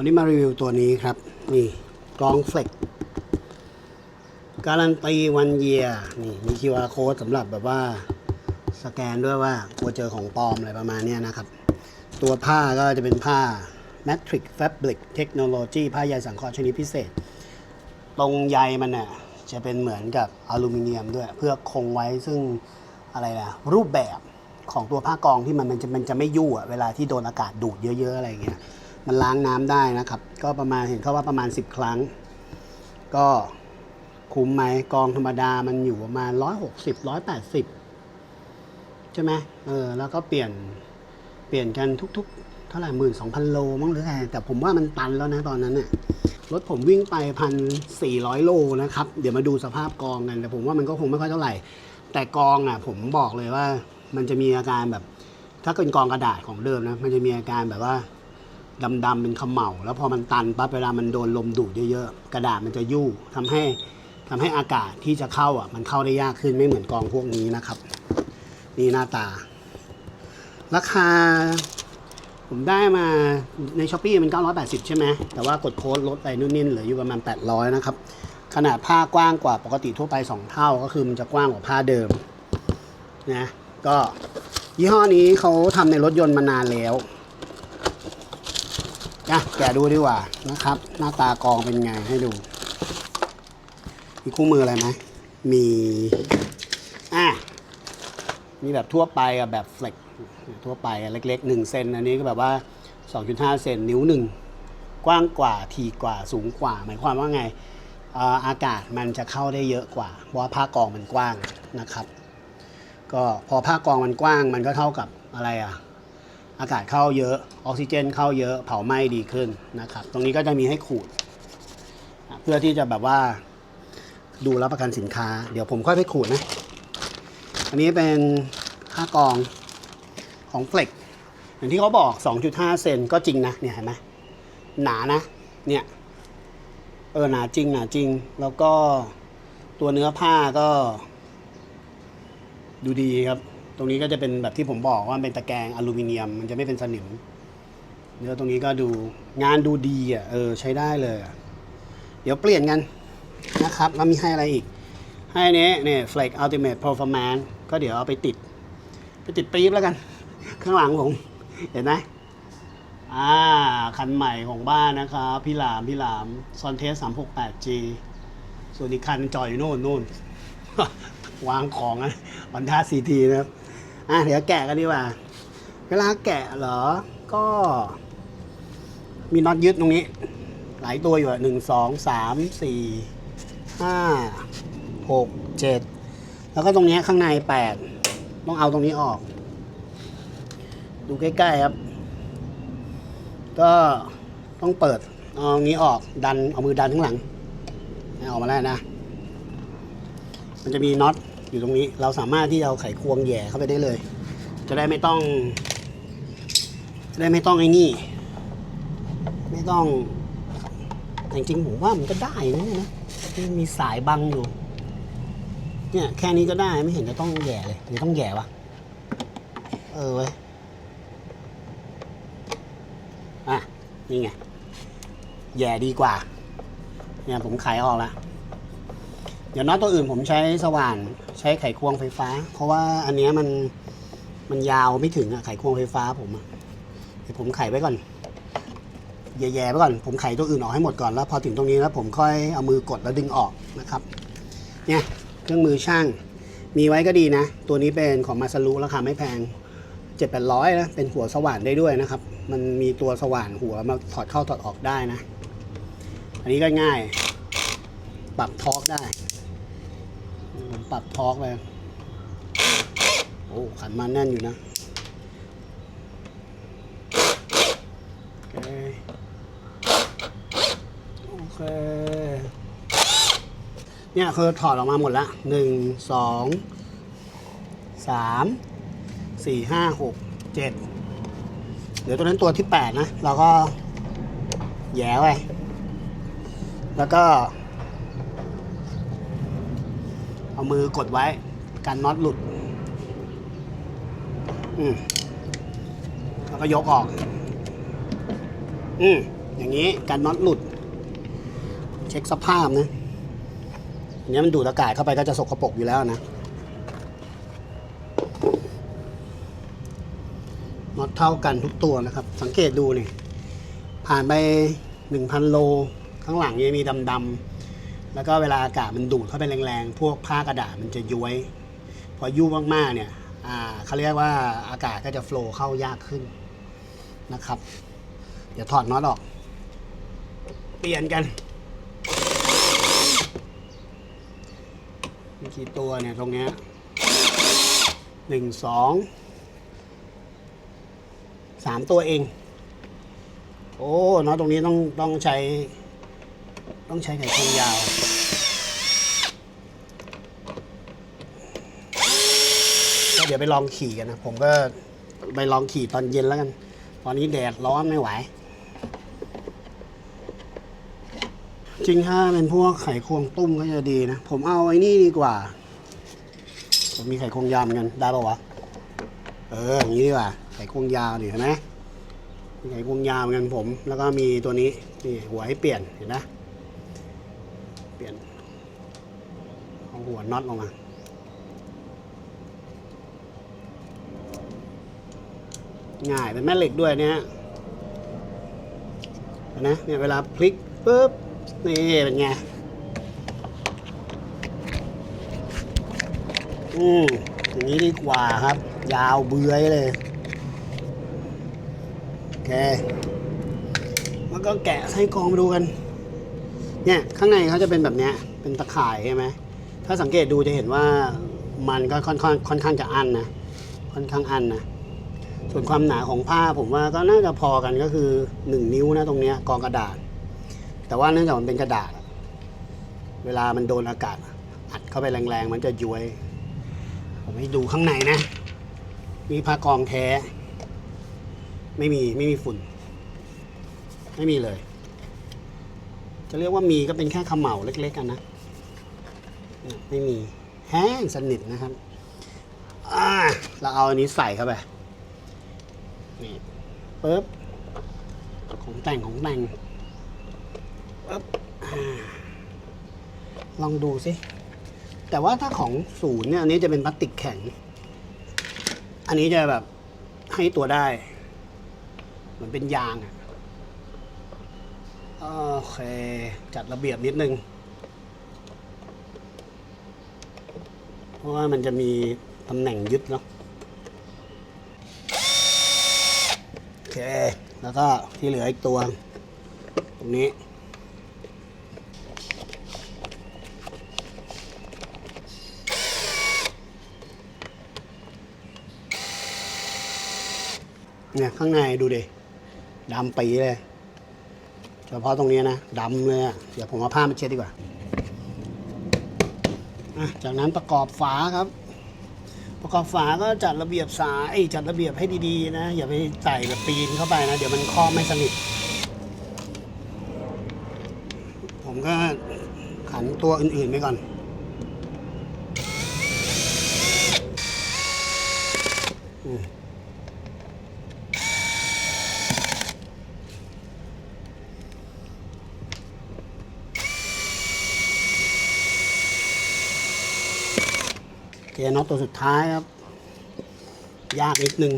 วันนี้มารีวิวตัวนี้ครับ นี่กล้องเฟลกการันตีวันเยียนี่มี QR code สำหรับแบบว่าสแกนด้วยว่ากลัวเจอของปลอมอะไรประมาณนี้นะครับ ตัวผ้าก็จะเป็นผ้า Matrix Fabric Technology ผ้าใยสังเคราะห์ชนิดพิเศษ ตรงใยมันน่ะจะเป็นเหมือนกับอลูมิเนียมด้วย เพื่อคงไว้ซึ่งอะไรนะรูปแบบของตัวผ้ากองที่มันมันจะมันจะไม่ยุ่อะเวลาที่โดนอากาศดูดเยอะ ๆ อะไรอย่างเงี้ย มันล้างน้ำได้นะครับ ก็ประมาณเห็นเขาว่าประมาณ 10 ครั้ง ก็คุ้มไหมกองธรรมดามันอยู่ประมาณ 160 180 ใช่ไหมเออแล้วก็เปลี่ยนเปลี่ยนกันทุกๆ เท่าไหร่หมื่นสองพันโลมั้งหรือไงแต่ผมว่ามันตันแล้วนะตอนนั้นน่ะรถผมวิ่งไปพันสี่ร้อยโลนะครับ เดี๋ยวมาดูสภาพกองกัน แต่ผมว่ามันก็คงไม่ค่อยเท่าไหร่ แต่กองอะ ผมบอกเลยว่ามันจะมีอาการแบบ ถ้าเป็นกองกระดาษของเดิมนะ มันจะมีอาการแบบว่า ดำๆเป็นขมเหลาแล้วพอมันตันปั๊บเวลามันโดนลมดูดเยอะๆ กระดาษมันจะยู่ทำให้ทำให้อากาศที่จะเข้าอะมันเข้าได้ยากขึ้นไม่เหมือนกองพวกนี้นะครับ นี่หน้าตา ราคา ผมได้มาในช้อปปี้มัน 980 ใช่ไหมแต่ว่ากดโค้ดลดไปนู่นนี่เหลืออยู่ประมาณ 800 นะครับ ขนาดผ้ากว้างกว่าปกติทั่วไป 2 เท่าก็คือมันจะกว้างกว่าผ้าเดิมนะก็ยี่ห้อนี้เขาทำในรถยนต์มานานแล้ว นะแกะดูดีกว่านะครับ หน้าตากองเป็นไงให้ดู มีคู่มืออะไรไหมมีอะมีแบบทั่วไปกับแบบเฟล็กทั่วไปเล็กๆ1เซนอันนี้ก็แบบว่า 2.5 เซนนิ้วหนึ่งกว้างกว่าทีกว่าสูงกว่า หมายความว่าไงอากาศมันจะเข้าได้เยอะกว่า เพราะว่าผ้ากองมันกว้างนะครับ ก็พอผ้ากองมันกว้างมันก็เท่ากับอะไรอะ อากาศเข้าเยอะออกซิเจน เข้าเยอะเผาไหม้ดีขึ้นนะครับ ตรงนี้ก็จะมีให้ขูด เพื่อที่จะแบบว่าดูรับประกันสินค้า เดี๋ยวผมค่อยไปขูดนะ อันนี้เป็นค่ากองของเฟล็กอย่างที่เขาบอก 2.5 เซนก็จริงนะ เนี่ยเห็นไหมหนานะ เนี่ย เออหนาจริงหนาจริง แล้วก็ตัวเนื้อผ้าก็ ดูดีครับ ตรงนี้ก็จะเป็นแบบที่ผมบอกว่าเป็นตะแกรงอลูมิเนียม มันจะไม่เป็นสนิมเนื้อตรงนี้ก็ดูงานดูดีอะเออใช้ได้เลยเดี๋ยวเปลี่ยนกันนะครับแล้วมีให้อะไรอีก ให้นี้เนี่ย Flake Ultimate Performance ก็เดี๋ยวเอาไปติด ไปติดปี๊บแล้วกัน ข้างหลังผม เห็นไหมอ่า คันใหม่ของบ้านนะครับพี่หลามพี่หลามซอนเทส 368G ส่วนอีกคันจอดอยู่โน่นโน่นวางของอะวันด้าซีทีนะครับ อะเดี๋ยวแกะกันดีกว่า เวลาแกะเหรอ ก็ มีน็อตยึดตรงนี้ หลายตัวอยู่อะหนึ่งสองสามสี่ห้าหกเจ็ดแล้วก็ตรงนี้ข้างในแปดต้องเอาตรงนี้ออก ดูใกล้ๆครับ ก็ต้องเปิดเอานี้ออกดันเอามือดันข้างหลังให้ออกมาได้นะ มันจะมีน็อต อยู่ตรงนี้เราสามารถที่จะเอาไขควงแย่เข้าไปได้เลย จะได้ไม่ต้องจะได้ไม่ต้องไอ้นี่ ไม่ต้องแต่จริงๆผมว่ามันก็ได้นะเนี่ยนะมีสายบังอยู่ เนี่ยแค่นี้ก็ได้ไม่เห็นจะต้องแย่เลยหรือต้องแย่วะเออเว้ยอะนี่ไงแย่ดีกว่าเนี่ยผมขายออกแล้ว เดี๋ยวน็อตตัวอื่นผมใช้สว่านใช้ไขควงไฟฟ้า เพราะว่าอันเนี้ยมันมันยาวไม่ถึงอะไขควงไฟฟ้าผมอะเดี๋ยวผมไขไว้ก่อนแย่ๆไว้ก่อนผมไขตัวอื่นออกให้หมดก่อนแล้ว พอถึงตรงนี้แล้วผมค่อยเอามือกดแล้วดึงออกนะครับเนี่ยเครื่องมือช่างมีไว้ก็ดีนะ ตัวนี้เป็นของมาซารุราคาไม่แพงเจ็ดแปดร้อยนะเป็นหัวสว่านได้ด้วยนะครับ มันมีตัวสว่านหัวมาถอดเข้าถอดออกได้นะ อันนี้ก็ง่าย ปรับทอร์กได้ ปรับทอร์กไปโอ้ขันมาแน่นอยู่นะโอเคโอเคเนี่ยคือถอดออกมาหมดละหนึ่งสองสามสี่ห้าหกเจ็ดเดี๋ยวตัวนั้นตัวที่แปดนะ เราก็แย่ไว้แล้วก็ เอามือกดไว้กันน็อตหลุด อืมแล้วก็ยกออก อืมอย่างนี้การน็อตหลุด เช็คสภาพนะอันนี้มันดูดอากาศเข้าไปก็จะสกปรกอยู่แล้วนะน็อตเท่ากันทุกตัวนะครับ สังเกตดูนี่ผ่านไป 1,000 โล ข้างหลังยังมีดำๆ แล้วก็เวลาอากาศมันดูดเข้าไปแรงๆ พวกผ้ากระดาษมันจะย้วย พอยุ่มากๆเนี่ยเขาเรียกว่าอากาศก็จะโฟล์เข้ายากขึ้นนะครับ เดี๋ยวถอดน็อตออก เปลี่ยนกันมีกี่ตัวเนี่ยตรงเนี้ยหนึ่งสองสามตัวเอง โอ้น็อตตรงนี้ต้องต้องใช้ต้องใช้ไขควงยาว เดี๋ยวไปลองขี่กันนะ ผมก็ไปลองขี่ตอนเย็นแล้วกัน ตอนนี้แดดร้อนไม่ไหว จริงถ้าเป็นพวกไข่ควงตุ้มก็จะดีนะ ผมเอาไอ้นี่ดีกว่า ผมมีไข่ควงยาวเหมือนกันได้ปะวะ เอออย่างนี้ดีกว่า ไข่ควงยาวนี่เห็นไหมไข่ควงยาวเหมือนกันผม แล้วก็มีตัวนี้นี่หัวให้เปลี่ยนเห็นไหมเปลี่ยนเอาหัวน็อตลงมา ง่ายเป็นแม่เหล็กด้วยเนี่ยนไหมเนี่ยเวลาพลิกปุ๊บนี่เป็นไงอืมอย่างนี้ดีกว่าครับ ยาวเบื้อยเลย โอเค แล้วก็แกะไส้กรองมาดูกัน เนี่ย ข้างในเขาจะเป็นแบบเนี้ย เป็นตะข่ายใช่ไหม ถ้าสังเกตดูจะเห็นว่ามันก็ค่อนข้างค่อนข้างจะอันนะ ค่อนข้างอันนะ ส่วนความหนาของผ้าผมว่าก็น่าจะพอกันก็คือ 1 นิ้วนะตรงเนี้ยกองกระดาษ แต่ว่าเนื่องจากมันเป็นกระดาษ เวลามันโดนอากาศ อัดเข้าไปแรงๆ มันจะย้วย ผมให้ดูข้างในนะ มีผ้ากองแท้ ไม่มีไม่มีฝุ่น ไม่มีเลย จะเรียกว่ามีก็เป็นแค่ขมเหลาเล็กๆกันนะไม่มีแห้งสนิทนะครับเราเอาอันนี้ใส่เข้าไป นี่ปึ๊บของแต่งของแต่งปึ๊บอลองดูสิ แต่ว่าถ้าของศูนย์เนี่ยอันนี้จะเป็นพลาสติกแข็ง อันนี้จะแบบให้ตัวได้ เหมือนเป็นยางอะโอเค จัดระเบียบนิดนึง เพราะว่ามันจะมีตำแหน่งยึดเนาะ โอเค แล้วก็ที่เหลืออีกตัว ตรงนี้เนี่ยข้างในดูดิดำปีเลยเฉพาะตรงนี้นะดำเลยอะเดี๋ยวผมเอาผ้ามาเช็ดดีกว่าจากนั้นประกอบฝาครับ ประกอบฝาก็จัดระเบียบสายจัดระเบียบให้ดีๆนะ อย่าไปใส่แบบปีนเข้าไปนะ เดี๋ยวมันครอบไม่สนิท ผมก็ขันตัวอื่นๆไปก่อน กียร์น็อตตัวสุดท้ายครับ ยากนิดนึง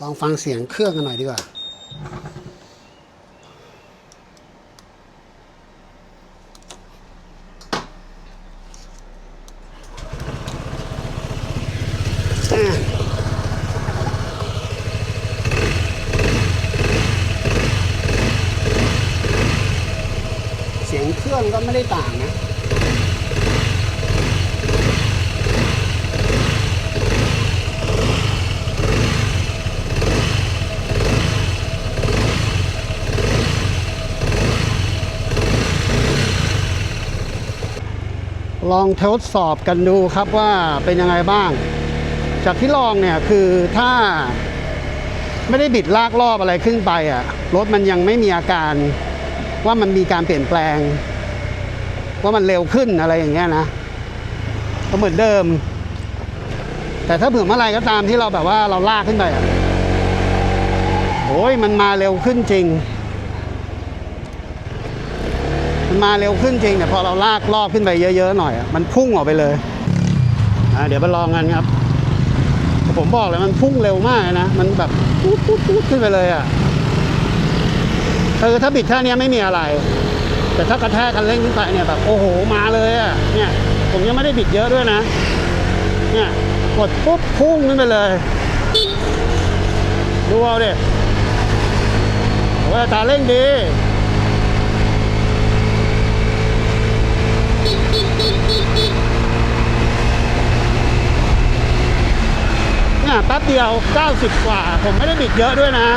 ลองฟังเสียงเครื่องกันหน่อยดีกว่า อะเสียงเครื่องก็ไม่ได้ต่างนะ ลองทดสอบกันดูครับว่าเป็นยังไงบ้าง จากที่ลองเนี่ยคือถ้าไม่ได้บิดลากรอบอะไรขึ้นไปอะรถมันยังไม่มีอาการว่ามันมีการเปลี่ยนแปลง ว่ามันเร็วขึ้นอะไรอย่างเงี้ยนะก็เหมือนเดิม แต่ถ้าเผื่อเมื่อไรก็ตามที่เราแบบว่าเราลากขึ้นไปอะโอ้ยมันมาเร็วขึ้นจริง มาเร็วขึ้นจริงแต่พอเราลากรอบขึ้นไปเยอะๆหน่อยอะมันพุ่งออกไปเลยอะเดี๋ยวมาลองกันครับ ผมบอกเลยมันพุ่งเร็วมากเลยนะ มันแบบปุ๊ดปุ๊ดปุ๊ดขึ้นไปเลยอะเออถ้าบิดแค่นี้ไม่มีอะไร แต่ถ้ากระแทกคันเร่งขึ้นไปเนี่ยแบบโอ้โหมาเลยอะเนี่ยผมยังไม่ได้บิดเยอะด้วยนะ เนี่ยกดปุ๊บพุ่งขึ้นไปเลยดูเอาดิโอ้ยอัตาเร่งดี เนี่ยแป๊บเดียว 90 กว่า ผมไม่ได้บิดเยอะด้วยนะ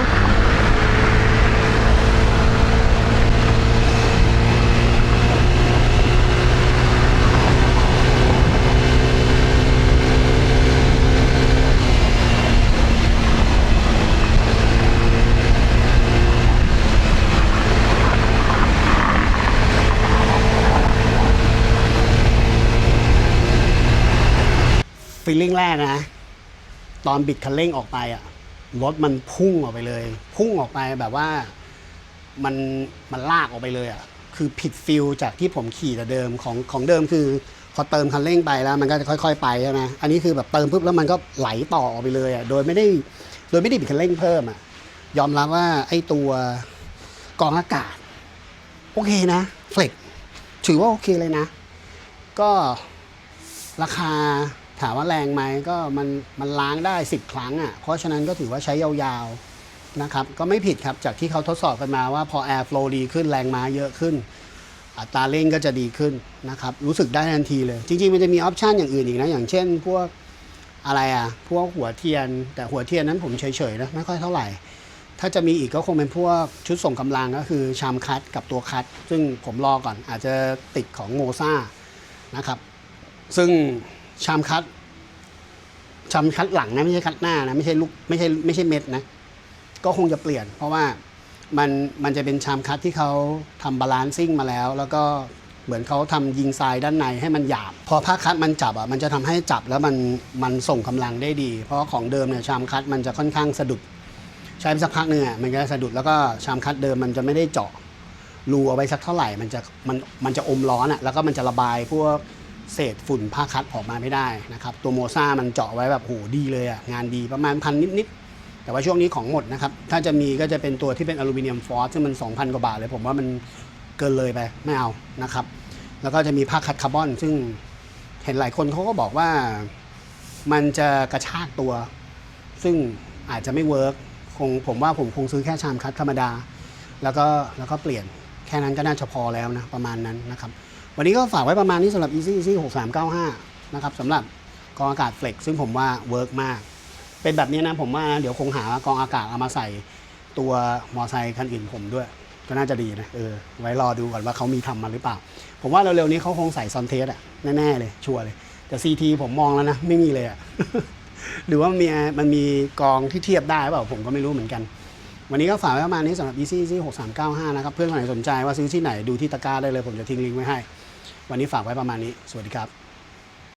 ฟีลลิ่งแรกนะ ตอนบิดคันเร่งออกไปอะรถมันพุ่งออกไปเลย พุ่งออกไปแบบว่ามันมันลากออกไปเลยอะคือผิดฟิลจากที่ผมขี่แต่เดิมของของเดิมคือ พอเติมคันเร่งไปแล้ว มันก็จะค่อย ๆ ไปใช่ไหมอันนี้คือแบบเติมปุ๊บแล้วมันก็ไหลต่อออกไปเลยอะโดยไม่ได้โดยไม่ได้บิดคันเร่งเพิ่มอะยอมรับว่าไอ้ตัวกรองอากาศ โอเคนะเฟล็กถือว่าโอเคเลยนะ ก็ราคา ถามว่าแรงไหมก็มันมันล้างได้ 10 ครั้งอะ่ะเพราะฉะนั้นก็ถือว่าใช้ยาวๆนะครับก็ไม่ผิดครับจากที่เขาทดสอบกันมาว่าพอ air flow ดีขึ้นแรงม้าเยอะขึ้นอัตราเร่งก็จะดีขึ้นนะครับรู้สึกได้ทันทีเลย จริงๆ มันจะมีออปชันอย่างอื่นอีกนะ อย่างเช่น พวกอะไรอะพวกหัวเทียน แต่หัวเทียนนั้นผมเฉยๆนะไม่ค่อยเท่าไหร่ ถ้าจะมีอีกก็คงเป็นพวกชุดส่งกำลังก็คือชามคัดกับตัวคัด ซึ่งผมรอก่อนอาจจะติดของโมซ่านะครับซึ่ง ชามคัดชามคัดหลังนะไม่ใช่คัดหน้านะไม่ใช่ลูกไม่ใช่ไม่ใช่เม็ดนะ ก็คงจะเปลี่ยน เพราะว่ามันมันจะเป็นชามคัดที่เขาทำบาลานซิ่งมาแล้ว แล้วก็เหมือนเขาทำยิงทรายด้านในให้มันหยาบ พอผ้าคัดมันจับอะมันจะทำให้จับแล้วมันมันส่งกำลังได้ดี เพราะของเดิมเนี่ยชามคัดมันจะค่อนข้างสะดุด ใช้ไปสักพักหนึ่งอะมันก็สะดุดแล้วก็ชามคัดเดิมมันจะไม่ได้เจาะรูเอาไว้สักเท่าไหร่มันจะมันมันจะอมร้อนอะแล้วก็มันจะระบายพวก เศษฝุ่นผ้าคัดออกมาไม่ได้นะครับตัวโมซ่ามันเจาะไว้แบบโหดีเลยอะงานดีประมาณพันนิดๆแต่ว่าช่วงนี้ของหมดนะครับถ้าจะมีก็จะเป็นตัวที่เป็นอลูมิเนียมฟอสซึ่งมัน 2,000 กว่าบาทเลย ผมว่ามันเกินเลยไปไม่เอานะครับแล้วก็จะมีผ้าคัดคาร์บอน ซึ่งเห็นหลายคนเขาก็บอกว่ามันจะกระชากตัว ซึ่งอาจจะไม่เวิร์กคงผมว่าผมคงซื้อแค่ชามคัดธรรมดา แล้วก็แล้วก็เปลี่ยนแค่นั้นก็น่าจะพอแล้วนะประมาณนั้นนะครับ วันนี้ก็ฝากไว้ประมาณนี้สำหรับ Easy Easy 6395 นะครับสำหรับกองอากาศเฟล็กซึ่งผมว่าเวิร์กมาก เป็นแบบนี้นะผมว่าเดี๋ยวคงหากองอากาศเอามาใส่ตัวมอไซค์คันอื่นผมด้วย ก็น่าจะดีนะเออไว้รอดูก่อนว่าเขามีทำมาหรือเปล่า ผมว่าเร็วๆนี้เขาคงใส่ซอนเทสอะแน่ๆเลยชัวร์เลย แต่ CT ผมมองแล้วนะ ไม่มีเลยอะหรือว่ามันมีมันมีกองที่เทียบได้เปล่าผมก็ไม่รู้เหมือนกัน วันนี้ก็ฝากไว้ประมาณนี้สำหรับ Easy Easy 6395 นะครับเพื่อนคนไหนสนใจว่าซื้อที่ไหนดูที่ตะกร้าได้เลย ผมจะทิ้งลิงก์ไว้ให้ วันนี้ฝากไว้ประมาณนี้ สวัสดีครับ